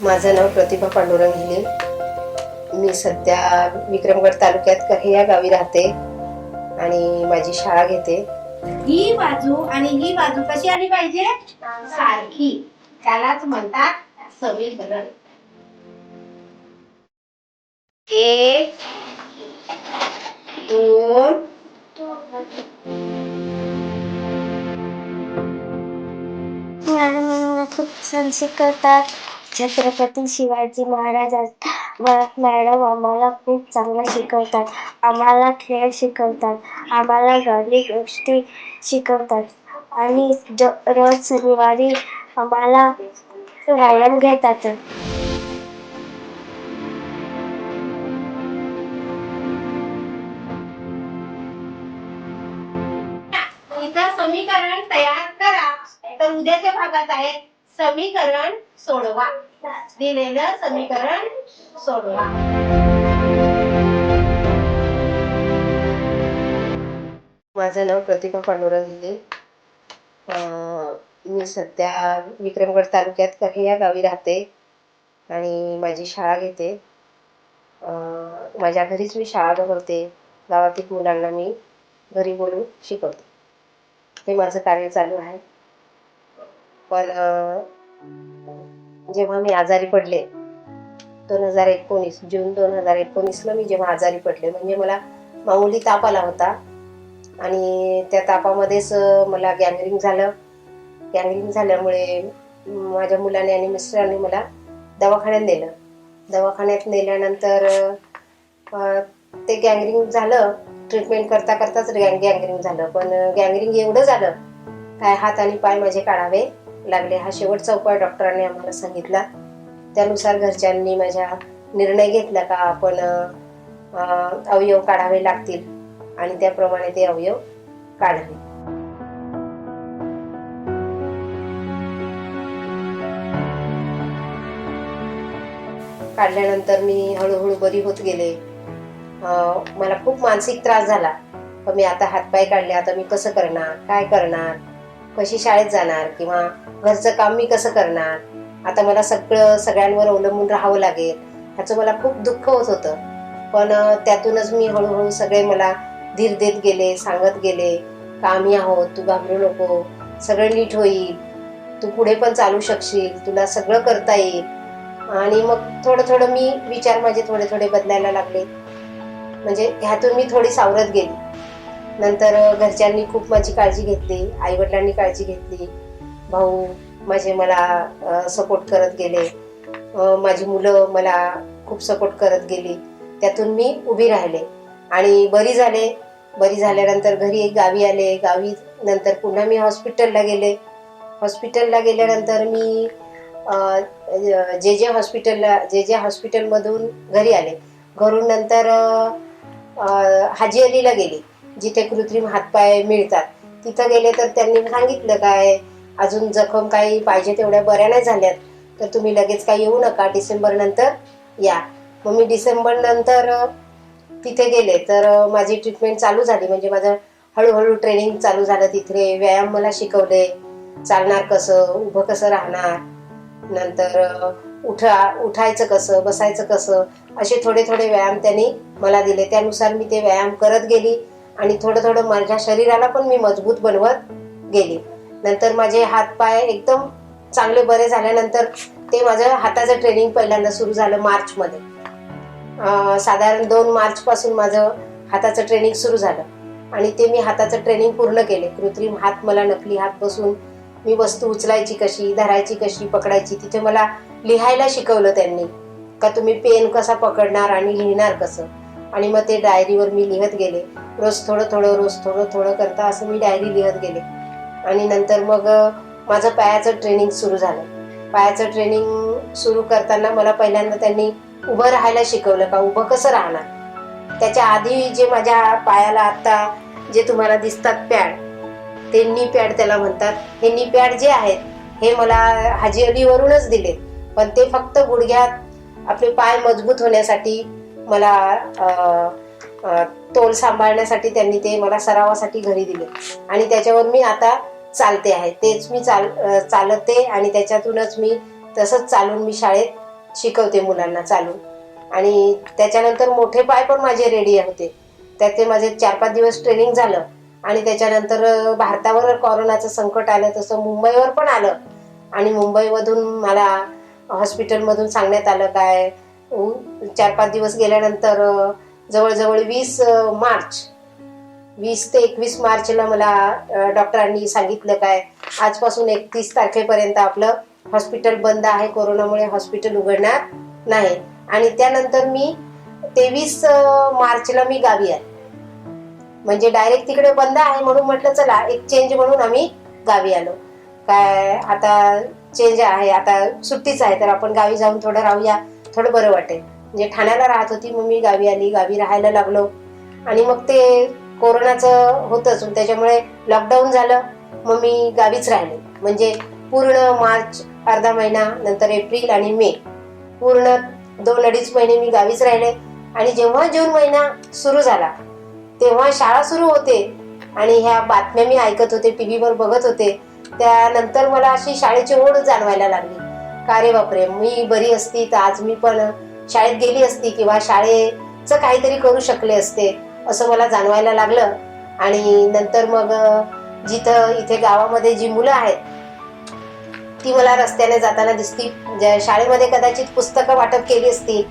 माझं नाव प्रतिभा पांडुरंग हिले मी सध्या विक्रमगड तालुक्यात कहे या गावी राहते आणि माझी शाळा घेते. ही बाजू आणि ही बाजू कशी आली पाहिजे? सारखी. त्यालाच म्हणतात समीकरण. एक दोन मॅडम खूप शिकवतात छत्रपती शिवाजी महाराज मॅडम आम्हाला खूप चांगलं शिकवतात. आम्हाला खेळ शिकवतात. आम्हाला घरी गोष्टी शिकवतात. आणि ज रोज शनिवारी आम्हाला व्यायाम घेतात. इथं समीकरण तयार करा. तर उद्याच्या भागात आहे. समीकरण सोडवा. दिलेलं समीकरण सोडवा. माझं नाव प्रतिभा पांडुरा दिले मी सध्या विक्रमगड तालुक्यात कहे या गावी राहते आणि माझी शाळा घेते. माझ्या घरीच मी शाळा भरवते. गावातील मुलांना मी घरी बोलून शिकवते. हे माझं कार्य चालू आहे. पण जेव्हा मी आजारी पडले दोन हजार एकोणीस जून दोन हजार एकोणीसला मी जेव्हा आजारी पडले म्हणजे मला माऊली ताप आला होता. आणि त्या तापामध्येच मला गँगरिंग झालं. गँगरिंग झाल्यामुळे माझ्या मुलाने आणि मिस्टरांनी मला दवाखान्यात नेलं. दवाखान्यात नेल्यानंतर ते गँगरिंग झालं. ट्रीटमेंट करता करताच गँग गँगरिंग झालं. पण गँगरिंग एवढं झालं काय हात आणि पाय माझे काढावे लागले. हा शेवटचा उपाय डॉक्टरांनी आम्हाला सांगितला. त्यानुसार घरच्यांनी माझ्या निर्णय घेतला का आपण अवयव काढावे लागतील. आणि त्याप्रमाणे ते अवयव काढले काढल्यानंतर मी हळूहळू बरी होत गेले. मला खूप मानसिक त्रास झाला. पण मी आता हातपाय काढले. आता मी कसं करणार? काय करणार? कशी शाळेत जाणार किंवा घरचं काम मी कसं करणार? आता मला सगळं सगळ्यांवर अवलंबून राहावं लागेल ह्याचं मला खूप दुःख होत होतं. पण त्यातूनच मी हळूहळू सगळे मला धीर देत गेले सांगत गेले का आम्ही आहोत तू घाबरू नको सगळं नीट होईल तू पुढे पण चालू शकशील तुला सगळं करता येईल. आणि मग थोडं थोडं मी विचार माझे थोडे थोडे बदलायला लागले. म्हणजे ह्यातून मी थोडी सावरत गेली. नंतर घरच्यांनी खूप माझी काळजी घेतली आईवडिलांनी काळजी घेतली. भाऊ माझे मला सपोर्ट करत गेले. माझी मुलं मला खूप सपोर्ट करत गेली. त्यातून मी उभी राहिले. आणि बरी झाले. बरी झाल्यानंतर घरी एक गावी आले. गावी नंतर पुन्हा मी हॉस्पिटलला गेले. हॉस्पिटलला गेल्यानंतर मी जे जे हॉस्पिटलला जे जे हॉस्पिटलमधून घरी आले. घरून नंतर हाजी अलीला गेली. जिथे कृत्रिम हातपाय मिळतात. तिथं गेले तर त्यांनी सांगितलं काय अजून जखम काही पाहिजे तेवढ्या बऱ्या नाही झाल्यात तर तुम्ही लगेच काही येऊ नका डिसेंबर नंतर या. मग मी डिसेंबर नंतर तिथे गेले तर माझी ट्रीटमेंट चालू झाली. म्हणजे माझं हळूहळू ट्रेनिंग चालू झालं तिथे. व्यायाम मला शिकवले चालणार कसं उभं कसं राहणार नंतर उठा उठायचं कसं बसायचं कसं असे थोडे थोडे व्यायाम त्यांनी मला दिले. त्यानुसार मी ते व्यायाम करत गेली. आणि थोडं थोडं माझ्या शरीराला पण मी मजबूत बनवत गेली. नंतर माझे हात पाय एकदम चांगले बरे झाल्यानंतर ते माझं हाताचं ट्रेनिंग पहिल्यांदा सुरू झालं मार्चमध्ये साधारण दोन मार्चपासून माझं हाताचं ट्रेनिंग सुरू झालं. आणि ते मी हाताचं ट्रेनिंग पूर्ण केले. कृत्रिम हात मला नकली हात बसून मी वस्तू उचलायची कशी धरायची कशी पकडायची तिथे मला लिहायला शिकवलं त्यांनी. का तुम्ही पेन कसा पकडणार आणि लिहिणार कसं? आणि मग ते डायरीवर मी लिहत गेले. रोज थोडं थोडं रोज थोडं थोडं करता असं मी डायरी लिहत गेले. आणि नंतर मग माझं पायाचं ट्रेनिंग सुरू झालं. पायाचं ट्रेनिंग सुरू करताना मला पहिल्यांदा त्यांनी उभं राहायला शिकवलं का उभं कसं राहणार? त्याच्या आधी जे माझ्या पायाला आत्ता जे तुम्हाला दिसतात पॅड ते नी पॅड त्याला म्हणतात. हे नी पॅड जे आहेत हे मला हाजी अलीवरूनच दिले. पण ते फक्त गुडघ्यात आपले पाय मजबूत होण्यासाठी मला तोल सांभाळण्यासाठी त्यांनी ते मला सरावासाठी घरी दिले. आणि त्याच्यावर मी आता चालते आहे. तेच मी चाल चालते आणि त्याच्यातूनच मी तसंच चालून मी शाळेत शिकवते मुलांना चालून. आणि त्याच्यानंतर मोठे पाय पण माझे रेडी होते. त्याचे माझे चार पाच दिवस ट्रेनिंग झालं. आणि त्याच्यानंतर भारतावर कोरोनाचं संकट आलं तसं मुंबईवर पण आलं. आणि मुंबईमधून मला हॉस्पिटलमधून सांगण्यात आलं काय चार पाच दिवस गेल्यानंतर जवळजवळ वीस मार्च. वीस ते एकवीस मार्चला मला डॉक्टरांनी सांगितलं काय आजपासून एकतीस तारखेपर्यंत आपलं हॉस्पिटल बंद आहे. कोरोनामुळे हॉस्पिटल उघडणार नाही. आणि त्यानंतर मी तेवीस मार्चला मी गावी आले. म्हणजे डायरेक्ट तिकडे बंद आहे म्हणून म्हटलं चला एक चेंज म्हणून आम्ही गावी आलो. काय आता चेंज आहे. आता सुट्टीच आहे तर आपण गावी जाऊन थोडं राहूया थोडं बरं वाटेल. म्हणजे ठाण्याला राहत होती मग मी गावी आली. गावी राहायला लागलो. आणि मग ते कोरोनाचं होतंच. त्याच्यामुळे लॉकडाऊन झालं. मग मी गावीच राहिले. म्हणजे पूर्ण मार्च अर्धा महिना नंतर एप्रिल आणि मे. पूर्ण दोन अडीच महिने मी गावीच राहिले. आणि जेव्हा जून महिना सुरू झाला तेव्हा शाळा सुरू होते. आणि ह्या बातम्या मी ऐकत होते टी व्हीवर बघत होते. त्यानंतर मला अशी शाळेची ओढ जाणवायला लागली. का रे बापरे मी बरी असती तर आज मी पण शाळेत गेली असती किंवा शाळेचं काहीतरी करू शकले असते असं मला जाणवायला लागलं. आणि नंतर मग जिथं इथे गावामध्ये जी मुलं आहेत ती मला रस्त्याने जाताना दिसती. ज्या शाळेमध्ये कदाचित पुस्तकं वाटप केली असती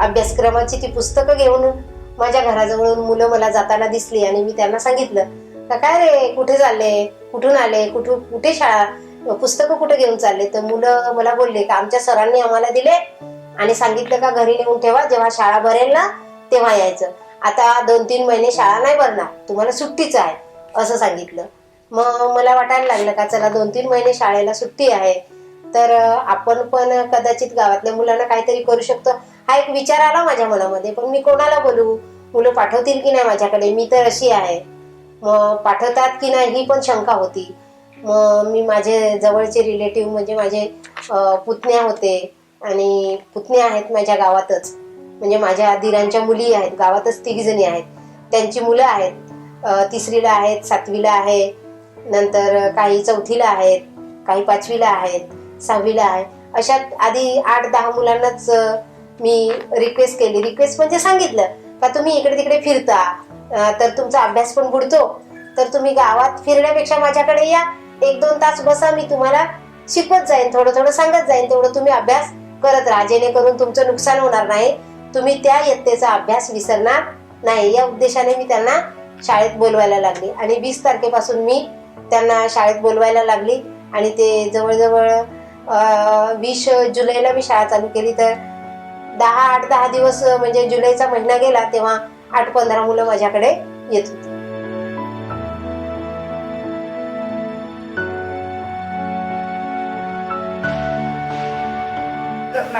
अभ्यासक्रमाची ती पुस्तकं घेऊन माझ्या घराजवळून मुलं मला जाताना दिसली आणि मी त्यांना सांगितलं का काय रे कुठे चालले? कुठून आले? कुठून कुठे शाळा? पुस्तकं कुठे घेऊन चालले? तर मुलं मला बोलले का आमच्या सरांनी आम्हाला दिले? आणि सांगितलं का घरी नेऊन ठेवा जेव्हा शाळा भरेल ना तेव्हा यायचं. आता दोन तीन महिने शाळा नाही भरणार तुम्हाला सुट्टीच आहे असं सांगितलं. मग मला वाटायला लागलं का चला दोन तीन महिने शाळेला सुट्टी आहे तर आपण पण कदाचित गावातल्या मुलांना काहीतरी करू शकतो. हा एक विचार आला माझ्या मनामध्ये पण मी कोणाला बोलू? मुलं पाठवतील की नाही माझ्याकडे? मी तर अशी आहे. मग पाठवतात की नाही ही पण शंका होती. मग मी माझे जवळचे रिलेटिव्ह म्हणजे माझे पुतण्या होते आणि पुतण्या आहेत माझ्या गावातच. म्हणजे माझ्या दिरांच्या मुली आहेत. गावातच तिघीजणी आहेत. त्यांची मुलं आहेत. तिसरीला आहेत सातवीला आहे. नंतर काही चौथीला आहेत काही पाचवीला आहेत सहावीला आहे. अशा आधी आठ दहा मुलांनाच मी रिक्वेस्ट केली. रिक्वेस्ट म्हणजे सांगितलं का तुम्ही इकडे तिकडे फिरता. तर तुमचा अभ्यास पण बुडतो. तर तुम्ही गावात फिरण्यापेक्षा माझ्याकडे या. एक दोन तास बसा. मी तुम्हाला शिकवत जाईन. थोडं थोडं सांगत जाईन. तेवढं तुम्ही अभ्यास करत राजेने जेणेकरून तुमचं नुकसान होणार नाही. तुम्ही त्या यत्तेचा अभ्यास विसरणार नाही. या उद्देशाने मी त्यांना शाळेत बोलवायला लागली. आणि वीस तारखेपासून मी त्यांना शाळेत बोलवायला लागली. आणि ते जवळजवळ वीस जुलैला मी शाळा चालू केली. तर दहा आठ दहा दिवस म्हणजे जुलैचा महिना गेला तेव्हा आठ पंधरा मुलं माझ्याकडे येत होती.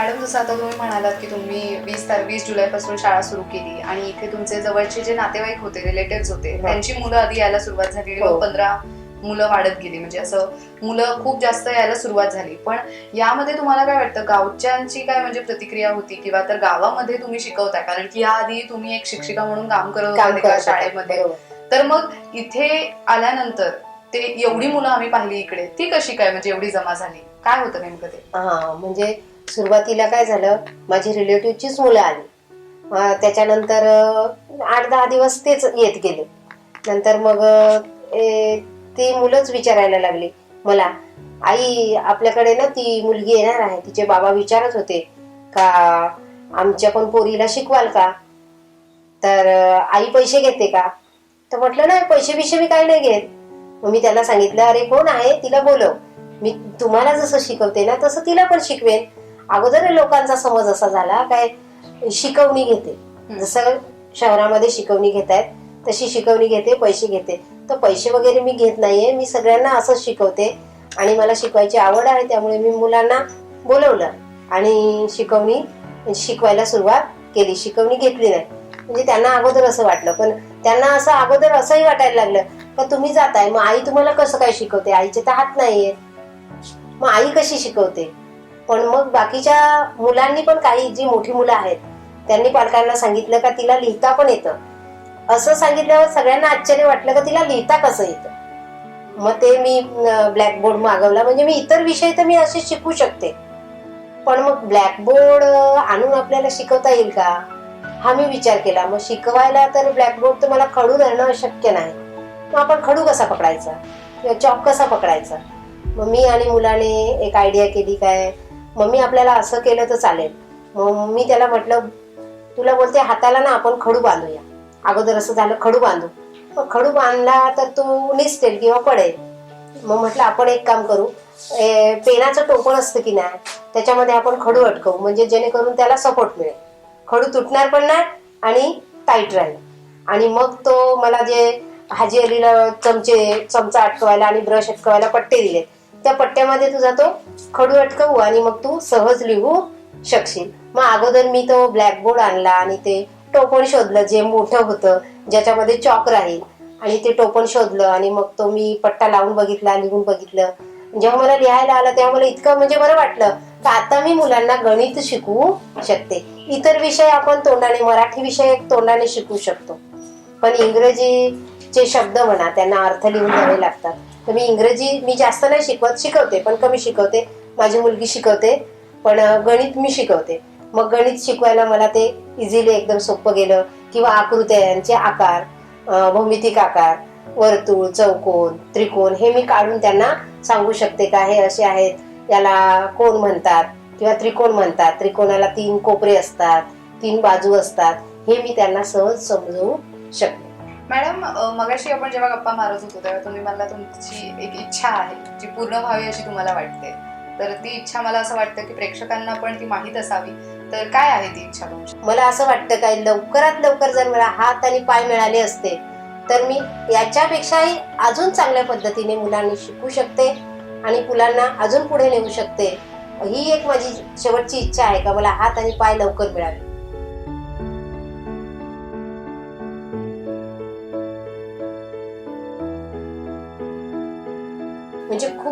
मॅडम जसं आता तुम्ही म्हणालात की तुम्ही वीस तार वीस जुलैपासून शाळा सुरू केली आणि इथे तुमचे जवळचे जे नातेवाईक होते रिलेटिव्ह होते हो. त्यांची मुलं आधी यायला सुरुवात झाली हो. पंधरा मुलं वाढत गेली. म्हणजे असं मुलं खूप जास्त यायला सुरुवात झाली. पण यामध्ये तुम्हाला काय वाटतं? गावच्यांची काय म्हणजे प्रतिक्रिया होती किंवा तर गावामध्ये तुम्ही शिकवताय? कारण की याआधी तुम्ही एक शिक्षिका म्हणून काम करत होते. शाळेमध्ये. तर मग इथे आल्यानंतर ते एवढी मुलं आम्ही पाहिली इकडे. ती कशी काय? म्हणजे एवढी जमा झाली. काय होतं नेमकं ते? हा म्हणजे सुरुवातीला काय झालं माझी रिलेटिव्हचीच मुलं आली. त्याच्यानंतर आठ दहा दिवस तेच येत गेले. नंतर मग ए, ती मुलंच विचारायला लागली. मला आई आपल्याकडे ना ती मुलगी येणार आहे. तिचे बाबा विचारत होते का आमच्या पण पोरीला शिकवाल का? तर आई पैसे घेते का? तर म्हटलं नाही पैसे बिशे मी काही नाही घेत. मग मी त्याला सांगितलं अरे कोण आहे? तिला बोलव. मी तुम्हाला जसं शिकवते ना तसं तिला पण शिकवेन. अगोदर लोकांचा समज असा झाला काय शिकवणी घेते. जसं शहरामध्ये शिकवणी घेत आहेत तशी शिकवणी घेते पैसे घेते. तर पैसे वगैरे मी घेत नाहीये मी सगळ्यांना असंच शिकवते. आणि मला शिकवायची आवड आहे त्यामुळे मी मुलांना बोलवलं. आणि शिकवणी शिकवायला सुरुवात केली. शिकवणी घेतली नाही. म्हणजे त्यांना अगोदर असं वाटलं. पण त्यांना असं अगोदर असंही वाटायला लागलं का तुम्ही जाताय मग आई तुम्हाला कसं काय शिकवते? आईचे तर हात नाहीये मग आई कशी शिकवते? पण मग बाकीच्या मुलांनी पण काही जी मोठी मुलं आहेत त्यांनी पालकांना सांगितलं का तिला लिहिता पण येतं. असं सांगितल्यावर सगळ्यांना आश्चर्य वाटलं का तिला लिहिता कसं येतं? मग ते मी ब्लॅकबोर्ड मागवला. म्हणजे मी इतर विषय तर मी असे शिकू शकते. पण मग ब्लॅकबोर्ड आणून आपल्याला शिकवता येईल का? हा मी विचार केला. मग शिकवायला तर ब्लॅकबोर्ड तर मला खडू धरणं शक्य नाही. मग आपण खडू कसा पकडायचा? किंवा चॉक कसा पकडायचा? मग मी आणि मुलाने एक आयडिया केली काय? मम्मी आपल्याला असं केलं तर चालेल. मग मी त्याला म्हटलं तुला बोलते हाताला ना आपण खडू बांधूया. अगोदर असं झालं खडू बांधू. मग खडू बांधला तर तो निसतेल किंवा पडेल. मग म्हटलं आपण एक काम करू ए, पेनाचं टोपण असतं की नाही त्याच्यामध्ये आपण खडू अटकवू म्हणजे जेणेकरून त्याला सपोर्ट मिळेल. खडू तुटणार पण नाही आणि टाईट राहील. आणि मग तो मला जे हाजी अलीला चमचे चमचा अटकवायला आणि ब्रश अटकवायला पट्टे दिले त्या पट्ट्यामध्ये तुझा तो खडू अटकवू आणि मग तू सहज लिहू शकशील. मग अगोदर मी तो ब्लॅकबोर्ड आणला आणि ते टोपण शोधलं जे मोठं होतं ज्याच्यामध्ये चॉक राहील. आणि ते टोपण शोधलं आणि मग तो मी पट्टा लावून बघितला लिहून बघितलं. जेव्हा मला लिहायला आलं तेव्हा मला इतकं म्हणजे बरं वाटलं की आता मी मुलांना गणित शिकवू शकते. इतर विषय आपण तोंडाने मराठी विषय तोंडाने शिकू शकतो. पण इंग्रजी जे शब्द म्हणा त्यांना अर्थ लिहून द्यावे लागतात. तर मी इंग्रजी मी जास्त नाही शिकवत शिकवते पण कमी शिकवते. माझी मुलगी शिकवते पण गणित मी शिकवते. मग गणित शिकवायला मला ते इझिली एकदम सोपं गेलं. किंवा आकृत्यांचे आकार भौमितिक आकार वर्तुळ चौकोन त्रिकोण हे मी काढून त्यांना सांगू शकते का हे असे आहेत. याला कोण म्हणतात किंवा त्रिकोण म्हणतात. त्रिकोणाला तीन कोपरे असतात तीन बाजू असतात. हे मी त्यांना सहज समजवू शकते. मॅडम मगाशी आपण जेव्हा गप्पा मारत होतो तेव्हा तुम्ही मला तुमची एक इच्छा आहे जी पूर्ण व्हावी अशी तुम्हाला वाटते. तर ती इच्छा मला असं वाटतं की प्रेक्षकांना पण ती माहीत असावी. तर काय आहे ती इच्छा तुमची? मला असं वाटतं काय लवकरात लवकर जर मला हात आणि पाय मिळाले असते तर मी याच्यापेक्षाही अजून चांगल्या पद्धतीने मुलांनी शिकू शकते आणि मुलांना अजून पुढे नेऊ शकते. ही एक माझी शेवटची इच्छा आहे का मला हात आणि पाय लवकर मिळावे.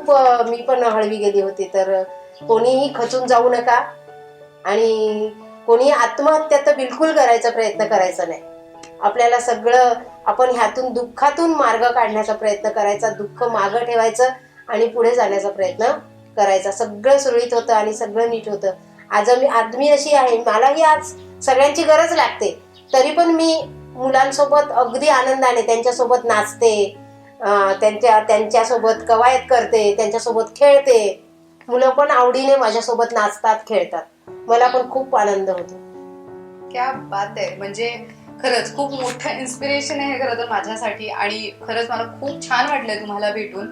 खूप मी पण हळवी गेली होती तर कोणीही खचून जाऊ नका आणि कोणी आत्महत्या तर बिलकुल करायचा प्रयत्न करायचा नाही. आपल्याला सगळं आपण ह्यातून दुःखातून मार्ग काढण्याचा प्रयत्न करायचा दुःख मागं ठेवायचं आणि पुढे जाण्याचा प्रयत्न करायचा. सगळं सुरळीत होतं आणि सगळं नीट होतं. आज मी आदमी अशी आहे मलाही आज सगळ्यांची गरज लागते. तरी पण मी मुलांसोबत अगदी आनंदाने त्यांच्यासोबत नाचते त्यांच्या त्यांच्यासोबत कवायत करते त्यांच्यासोबत खेळते. मुलं पण आवडीने माझ्यासोबत नाचतात खेळतात. मला पण खूप आनंद होतो. क्या बात आहे. म्हणजे खरंच खूप मोठं इन्स्पिरेशन आहे खरं तर माझ्यासाठी. आणि खरंच मला खूप छान वाटलंय तुम्हाला भेटून.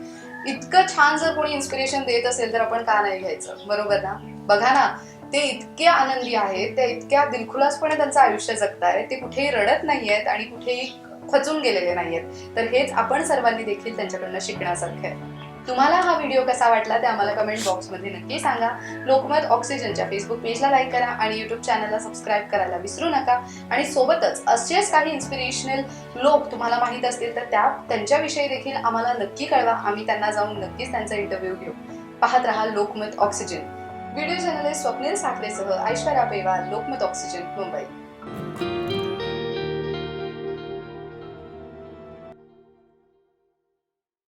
इतकं छान जर कोणी इन्स्पिरेशन देत असेल तर आपण का नाही घ्यायचं? बरोबर ना? बघा ना ते इतके आनंदी आहेत ते इतक्या दिलखुलासपणे त्यांचं आयुष्य जगतायत. ते कुठेही रडत नाहीयेत आणि कुठेही खचून गेलेले नाहीयेत. तर हेच आपण सर्वांनी देखील त्यांच्याकडनं शिकण्यासारखं आहे. तुम्हाला हा व्हिडिओ कसा वाटला ते आम्हाला कमेंट बॉक्समध्ये नक्की सांगा. लोकमत ऑक्सिजनच्या फेसबुक पेजला लाईक करा आणि युट्यूब चॅनलला सबस्क्राईब करायला विसरू नका. आणि सोबतच असेच काही इन्स्पिरेशनल लोक तुम्हाला माहीत असतील तर त्या त्यांच्याविषयी देखील आम्हाला नक्की कळवा. आम्ही त्यांना जाऊन नक्कीच त्यांचा इंटरव्ह्यू घेऊ. पाहत रहा Lokmat oxygen. Video journalist Swapnil साखरेसह Aishwarya Pewa Lokmat oxygen Mumbai.